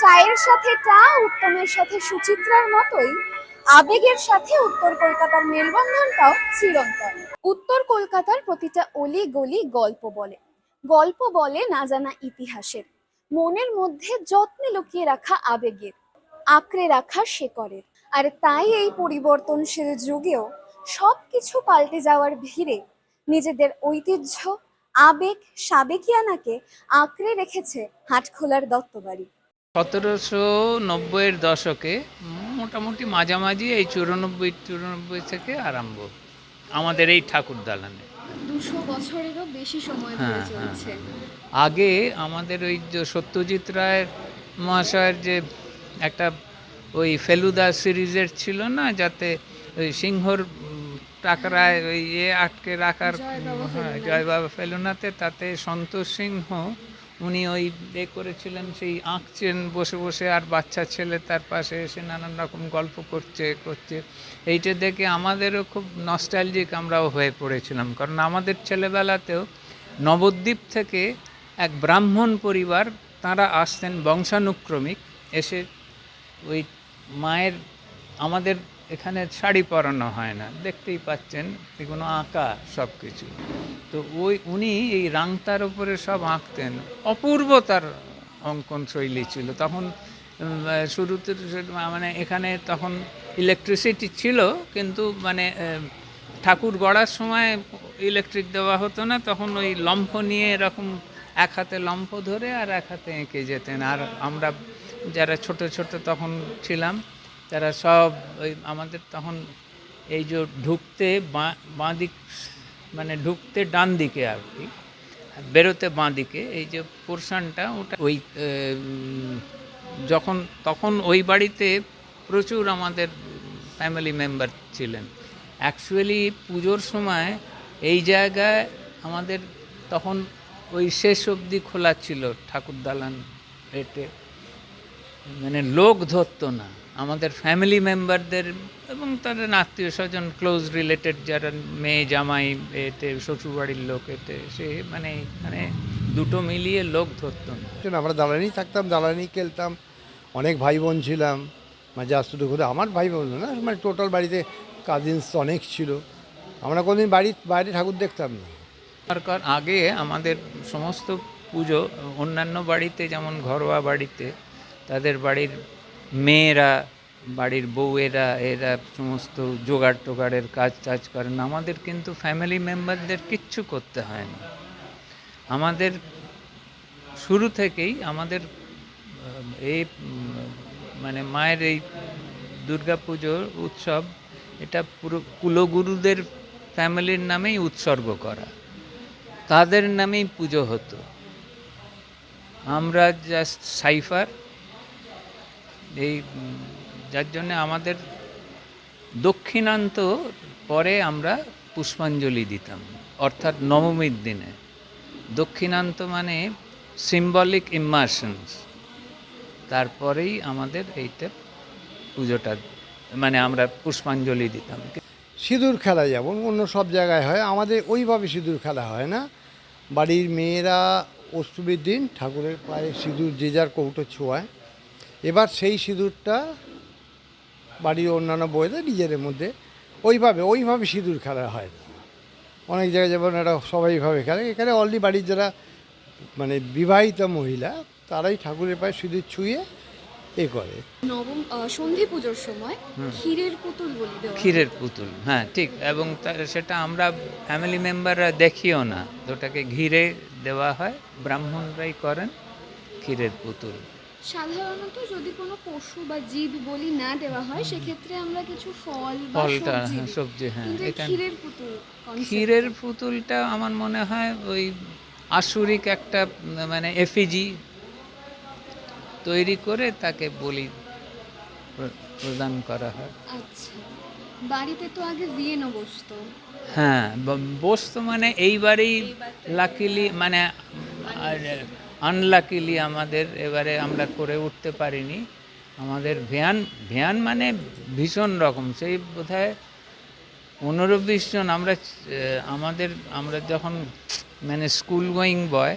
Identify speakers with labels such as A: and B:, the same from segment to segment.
A: চায়ের সাথে চা উত্তমের সাথে সুচিত্রার মতোই, আবেগের সাথে উত্তর কলকাতার মেলবন্ধনটাও চিরন্তন। উত্তর কলকাতার প্রতিটা অলি গলি গল্প বলে। গল্প বলে না জানা ইতিহাসের। মনের মধ্যে যত্নে লুকিয়ে রাখা আবেগের। আঁকড়ে রাখা শেকড়ের। আর তাই এই পরিবর্তনশীল যুগেও সবকিছু পাল্টে যাওয়ার ভিড়ে নিজেদের ঐতিহ্য, আবেগ, সাবেকিয়ানাকে আঁকড়ে রেখেছে হাটখোলার দত্তবাড়ি।
B: সতেরোশো নব্বইয়ের দশকে মোটামুটি মাঝামাঝি এই চুরানব্বই চুরানব্বই থেকে আরম্ভ আমাদের এই ঠাকুর দালানে।
A: দুশো বছরেরও বেশি সময়
B: ধরে হ্যাঁ, চলছে। আগে আমাদের ওই যে সত্যজিৎ রায়ের মহাশয়ের যে একটা ওই ফেলুদা সিরিজের ছিল না যাতে ওই সিংহর টাকরায় ওই ইয়ে আটকে রাখার
A: জয়
B: হ্যাঁ, বাবা ফেলুনাতে তাতে সন্তোষ সিংহ উনি ওই এ করেছিলেন সেই আঁকছেন বসে বসে আর বাচ্চা ছেলে তার পাশে এসে নানান রকম গল্প করছে করছে। এইটা দেখে আমাদেরও খুব নস্টালজিক আমরাও হয়ে পড়েছিলাম। কারণ আমাদের ছেলেবেলাতেও নবদ্বীপ থেকে এক ব্রাহ্মণ পরিবার, তারা আসতেন বংশানুক্রমিক, এসে ওই মায়ের আমাদের এখানে শাড়ি পরানো হয় না। দেখতেই পাচ্ছেন, এগুলো আঁকা সব কিছু তো ওই উনি এই রাংতার উপরে সব আঁকতেন। অপূর্ব তার অঙ্কন শৈলী ছিল। তখন শুরুতে মানে এখানে তখন ইলেকট্রিসিটি ছিল, কিন্তু মানে ঠাকুর গড়ার সময় ইলেকট্রিক দেওয়া হতো না। তখন ওই লম্ফ নিয়ে এরকম এক হাতে লম্ফ ধরে আর এক হাতে এঁকে যেতেন। আর আমরা যারা ছোট ছোট তখন ছিলাম, তারা সব ওই আমাদের তখন এই যে ঢুকতে বাঁ দিক মানে ঢুকতে ডান দিকে আর কি বেরোতে বাঁ দিকে, এই যে পোর্শনটা ওটা ওই যখন, তখন ওই বাড়িতে প্রচুর আমাদের ফ্যামিলি মেম্বার ছিলেন। অ্যাকচুয়ালি পুজোর সময় এই জায়গায় আমাদের তখন ওই শেষ অবধি খোলা ছিল ঠাকুর দালান এতে মানে লোক ধরতো না। আমাদের ফ্যামিলি মেম্বারদের এবং তাদের আত্মীয় স্বজন ক্লোজ রিলেটেড যারা মেয়ে জামাই এতে শ্বশুরবাড়ির লোক এতে সে মানে মানে দুটো মিলিয়ে লোক ধরতো না।
C: আমরা দালানি থাকতাম দালানি খেলতাম অনেক ভাই বোন ছিলাম মাঝে আসতে করে। আমার ভাই বোন না মানে টোটাল বাড়িতে কাজিনস অনেক ছিল। আমরা কোনোদিন বাড়ি বাইরে ঠাকুর দেখতাম না।
B: সরকার আগে আমাদের সমস্ত পুজো অন্যান্য বাড়িতে যেমন ঘরোয়া বাড়িতে তাদের বাড়ির মেয়েরা, বাড়ির বউয়েরা, এরা সমস্ত জোগাড় টোগাড়ের কাজ টাজ করেন। আমাদের কিন্তু ফ্যামিলি মেম্বারদের কিচ্ছু করতে হয় না। আমাদের শুরু থেকেই আমাদের এই মানে মায়ের এই দুর্গা পুজোর উৎসব এটা পুরো কুলগুরুদের ফ্যামিলির নামেই উৎসর্গ করা। তাদের নামেই পুজো হতো। আমরা জাস্ট সাইফার এই যার জন্যে আমাদের দক্ষিণান্ত পরে আমরা পুষ্পাঞ্জলি দিতাম, অর্থাৎ নবমীর দিনে। দক্ষিণান্ত মানে সিম্বলিক ইমার্শনস তারপরেই আমাদের এইটা পুজোটা মানে আমরা পুষ্পাঞ্জলি দিতাম।
C: সিঁদুর খেলা যেমন অন্য সব জায়গায় হয়, আমাদের ওইভাবে সিঁদুর খেলা হয় না। বাড়ির মেয়েরা অষ্টমীর দিন ঠাকুরের পায়ে সিঁদুর যে যার কৌটো ছোঁয়ায়। এবার সেই সিঁদুরটা বাড়ির অন্যান্য বইদের নিজেদের মধ্যে ওইভাবে ওইভাবে সিঁদুর খেলা হয়। না অনেক জায়গায় যেমন এটা সবাইভাবে খেলে। এখানে অলরেডি বাড়ির যারা মানে বিবাহিত মহিলা তারাই ঠাকুরের পায়ে সিঁদুর ছুঁয়ে এ করে।
A: নবম সন্ধি পুজোর সময় ক্ষীরের পুতুল বলি দেওয়া
B: ক্ষীরের পুতুল হ্যাঁ ঠিক। এবং সেটা আমরা ফ্যামিলি মেম্বাররা দেখিও না। ওটাকে ঘিরে দেওয়া হয়। ব্রাহ্মণরাই করেন ক্ষীরের পুতুল।
A: সাধারণত যদি কোনো পশু বা জীব বলি না দেওয়া হয় সেক্ষেত্রে আমরা কিছু ফল বা
B: ফলটা
A: সবজি
B: হ্যাঁ। সবজি হ্যাঁ
A: কিন্তু ক্ষীরের পুতুল
B: ক্ষীরের পুতুলটা আমার মনে হয় ওই আসুরিক একটা মানে এফিজি তৈরি করে তাকে বলি প্র- প্রদান করা হয়।
A: আচ্ছা। বাড়িতে তো আগে বিয়েনো বসতো।
B: হ্যাঁ বসতো মানে এইবারেই লাকিলি মানে আনলাকিলি আমাদের এবারে আমরা করে উঠতে পারিনি। আমাদের ভ্যান ভ্যান মানে ভীষণ রকম। সেই বোধহয় পনেরো বিশ জন আমরা আমাদের, আমরা যখন মানে স্কুল গোয়িং বয়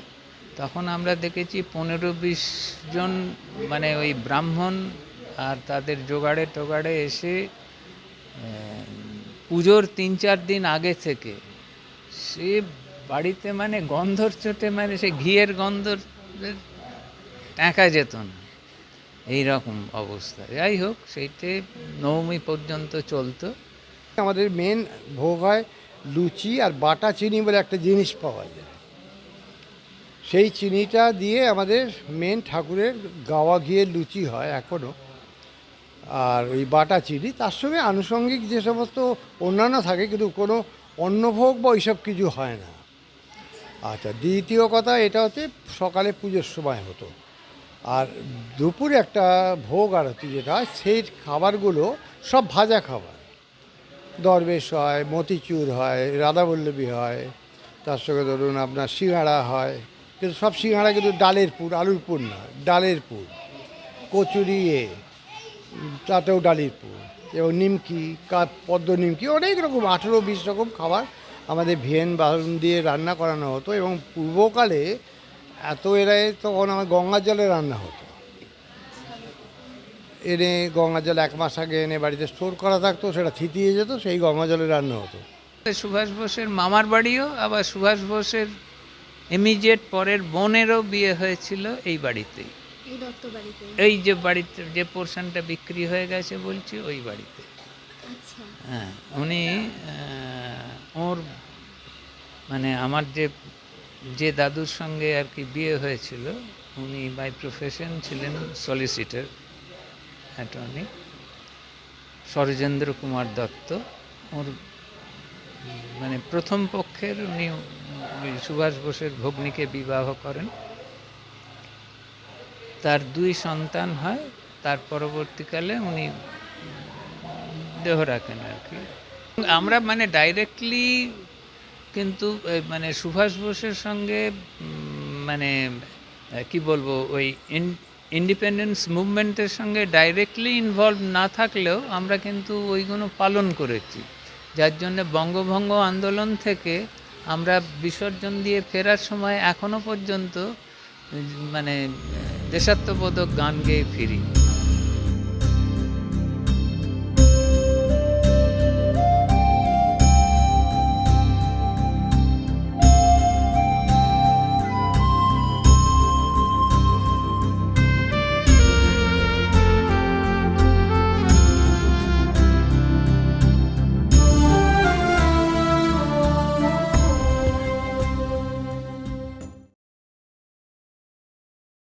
B: তখন আমরা দেখেছি পনেরো বিশ জন মানে ওই ব্রাহ্মণ আর তাদের জোগাড়ে টোগাড়ে এসে পুজোর তিন চার দিন আগে থেকে সে বাড়িতে মানে গন্ধর চোটে মানে সে ঘিয়ের গন্ধর টাকা যেত না। এই রকম অবস্থা। যাই হোক সেইটে নবমী পর্যন্ত চলতো।
C: আমাদের মেন ভোগ হয় লুচি আর বাটা চিনি বলে একটা জিনিস পাওয়া যায়। সেই চিনিটা দিয়ে আমাদের মেন ঠাকুরের গাওয়া ঘিয়ের লুচি হয় এখনও আর ওই বাটা চিনি, তার সঙ্গে আনুষঙ্গিক যে সমস্ত অন্যান্য থাকে, কিন্তু কোনো অন্নভোগ বা ওইসব কিছু হয় না। আচ্ছা দ্বিতীয় কথা এটা হচ্ছে সকালে পুজোর সময় হতো। আর দুপুরে একটা ভোগ আরতি যেটা সেই খাবারগুলো সব ভাজা খাবার। দরবেশ হয়, মতিচুর হয়, রাধাবল্লভী হয়, তার সঙ্গে ধরুন আপনার সিঙ্গাড়া হয়, কিন্তু সব সিঙ্গাড়া কিন্তু ডালের পুর, আলুর পুর না, ডালের পুর। কচুরি এ, তাতেও ডালের পুর এবং নিমকি পদ্ম নিমকি, অনেক রকম, আঠেরো, বিশ রকম খাবার আমাদের ভেন বালুন দিয়ে রান্না করানো হতো এবং পূর্বকালে এত এরাই তখন আমার গঙ্গার জলে রান্না হতো। এনে গঙ্গার জল এক মাস আগে এনে বাড়িতে স্টোর করা থাকতো সেটা থিতিয়ে যেত সেই গঙ্গা জলে রান্না হতো।
B: সুভাষ বোসের মামার বাড়িও আবার সুভাষ বোসের ইমিডিয়েট পরের বোনেরও বিয়ে হয়েছিল এই বাড়িতেই।
A: এই বাড়িতে।
B: এই যে বাড়িতে যে পোর্শনটা বিক্রি হয়ে গেছে বলছি ওই বাড়িতে।
A: আচ্ছা।
B: হ্যাঁ উনি ওর মানে আমার যে যে দাদুর সঙ্গে আর কি বিয়ে হয়েছিল, উনি বাই প্রফেশন ছিলেন সলিসিটার অ্যাটর্নি সরজেন্দ্র কুমার দত্ত। ওর মানে প্রথম পক্ষের উনি সুভাষ বোসের ভগ্নিকে বিবাহ করেন। তার দুই সন্তান হয়, তার পরবর্তীকালে উনি দেহ রাখেন আর কি। আমরা মানে ডাইরেক্টলি কিন্তু মানে সুভাষ বোসের সঙ্গে মানে কি বলব, ওই ইন্ডিপেন্ডেন্স মুভমেন্টের সঙ্গে ডাইরেক্টলি ইনভলভ না থাকলেও আমরা কিন্তু ওইগুলো পালন করেছি। যার জন্য বঙ্গভঙ্গ আন্দোলন থেকে আমরা বিসর্জন দিয়ে ফেরার সময় এখনও পর্যন্ত মানে দেশাত্মবোধক গান গেয়ে ফিরি।